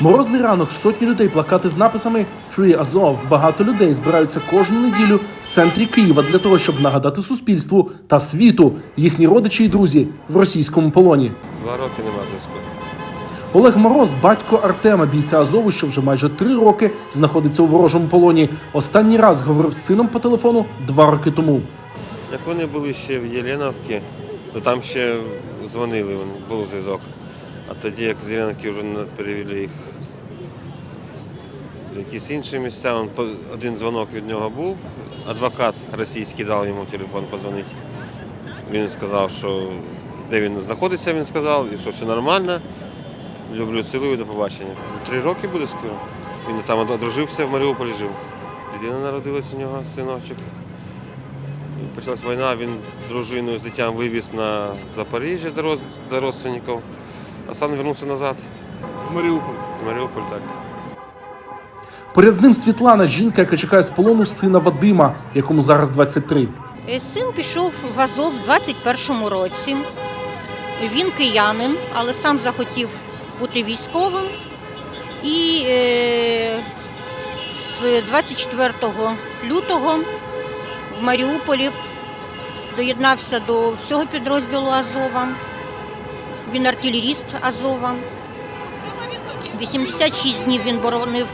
Морозний ранок, сотні людей, плакати з написами «Free Азов». Багато людей збираються кожну неділю в центрі Києва для того, щоб нагадати суспільству та світу їхні родичі і друзі в російському полоні. Два роки нема зв'язку. Олег Мороз, батько Артема, бійця Азову, що вже майже три роки знаходиться у ворожому полоні. Останній раз говорив з сином по телефону два роки тому. Як вони були ще в Єленівці, то там ще дзвонили, вони, був зв'язок. А тоді, як з вже перевели їх в якісь інші місця, один дзвонок від нього був. Адвокат російський дав йому телефон позвонити. Він сказав, що де він знаходиться, він сказав, і що все нормально. Люблю, цілую, до побачення. Три роки буде скоро. Він там одружився, в Маріуполі жив. Дитина народилась у нього, синочок. Почалась війна, він дружину з дитям вивіз на Запоріжжя до родственників, а сам вернувся назад. В Маріуполь. В Маріуполь так. Поряд з ним Світлана, жінка, яка чекає з полону сина Вадима, якому зараз 23. Е, Син пішов в Азов в 21-му році. Він киянин, але сам захотів бути військовим. І е, з 24 лютого в Маріуполі доєднався до всього підрозділу Азова. Він артилеріст Азова. 86 днів він боронив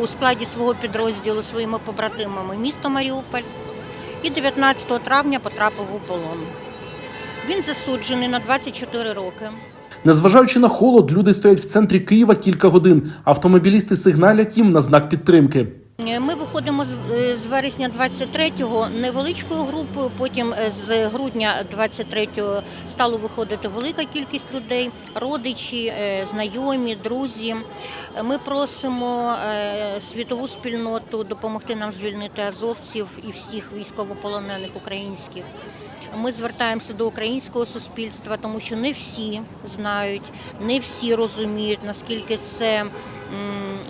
у складі свого підрозділу своїми побратимами місто Маріуполь і 19 травня потрапив у полон. Він засуджений на 24 роки. Незважаючи на холод, люди стоять в центрі Києва кілька годин. Автомобілісти сигналять їм на знак підтримки. Е, Ми виходимо з, е, вересня 23-го невеличкою групою. Потім е, з грудня 23-го стало виходити велика кількість людей, родичі, знайомі, друзі. Ми просимо світову спільноту допомогти нам звільнити азовців і всіх військовополонених українських. Ми звертаємося до українського суспільства, тому що не всі знають, не всі розуміють, наскільки це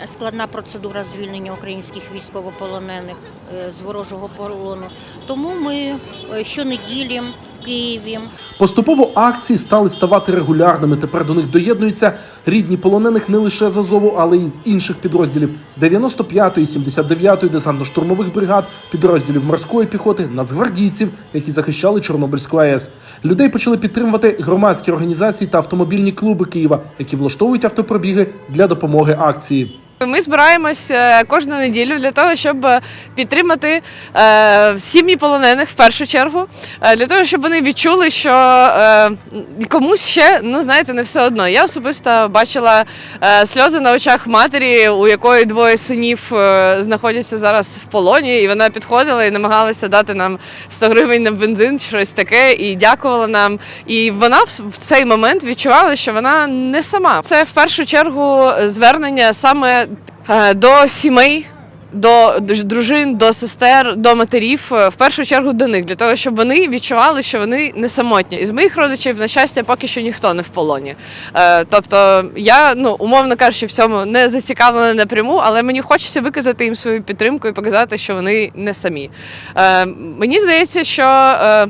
складна процедура звільнення українських військовополонених е, з ворожого полону. Тому ми е, щонеділі Києві Поступово акції стали ставати регулярними. Тепер до них доєднуються рідні полонених не лише з Азову, але й з інших підрозділів 95-ї, 79-ї десантно-штурмових бригад, підрозділів морської піхоти, нацгвардійців, які захищали Чорнобильську АЕС. Людей почали підтримувати громадські організації та автомобільні клуби Києва, які влаштовують автопробіги для допомоги акції. Ми збираємось е, кожну неділю для того, щоб е, підтримати е, сім'ї полонених в першу чергу, для того, щоб вони відчули, що комусь ще, ну знаєте, не все одно. Я особисто бачила сльози на очах матері, у якої двоє синів знаходяться зараз в полоні, і вона підходила і намагалася дати нам 100 гривень на бензин, щось таке, і дякувала нам. І вона в, цей момент відчувала, що вона не сама. Це в першу чергу звернення саме до сімей. До дружин, до сестер, до матерів, е, в першу чергу до них, для того, щоб вони відчували, що вони не самотні. Із моїх родичів, на щастя, поки що ніхто не в полоні. Е, тобто я, ну умовно кажучи, в цьому не зацікавлена напряму, але мені хочеться виказати їм свою підтримку і показати, що вони не самі. Е, мені здається, що.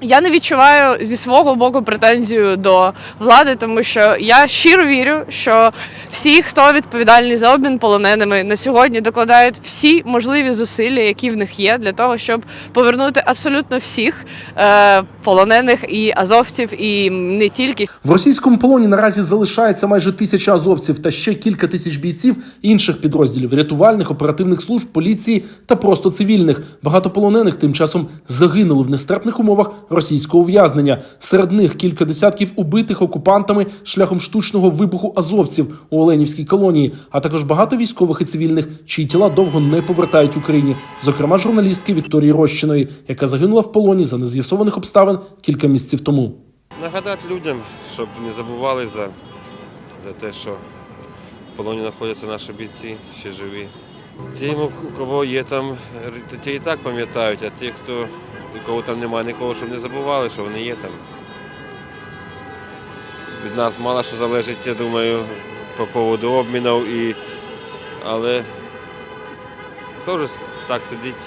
Я не відчуваю зі свого боку претензію до влади, тому що я щиро вірю, що всі, хто відповідальний за обмін полоненими на сьогодні, докладають всі можливі зусилля, які в них є, для того, щоб повернути абсолютно всіх е, полонених і азовців, і не тільки. В російському полоні наразі залишається майже тисяча азовців та ще кілька тисяч бійців інших підрозділів рятувальних, оперативних служб, поліції та просто цивільних. Багато полонених тим часом загинули в нестерпних умовах російського ув'язнення. Серед них кілька десятків убитих окупантами шляхом штучного вибуху азовців у Оленівській колонії, а також багато військових і цивільних, чиї тіла довго не повертають Україні. Зокрема, журналістки Вікторії Рощиної, яка загинула в полоні за нез'ясованих обставин кілька місяців тому. Нагадати людям, щоб не забували за, за те, що в полоні знаходяться наші бійці, ще живі. Ті, у кого є там, ті і так пам'ятають, а ті, хто, у кого там немає нікого, щоб не забували, що вони є там. Від нас мало що залежить, я думаю, по поводу обмінів, і... але теж так сидіти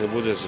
не буде ж.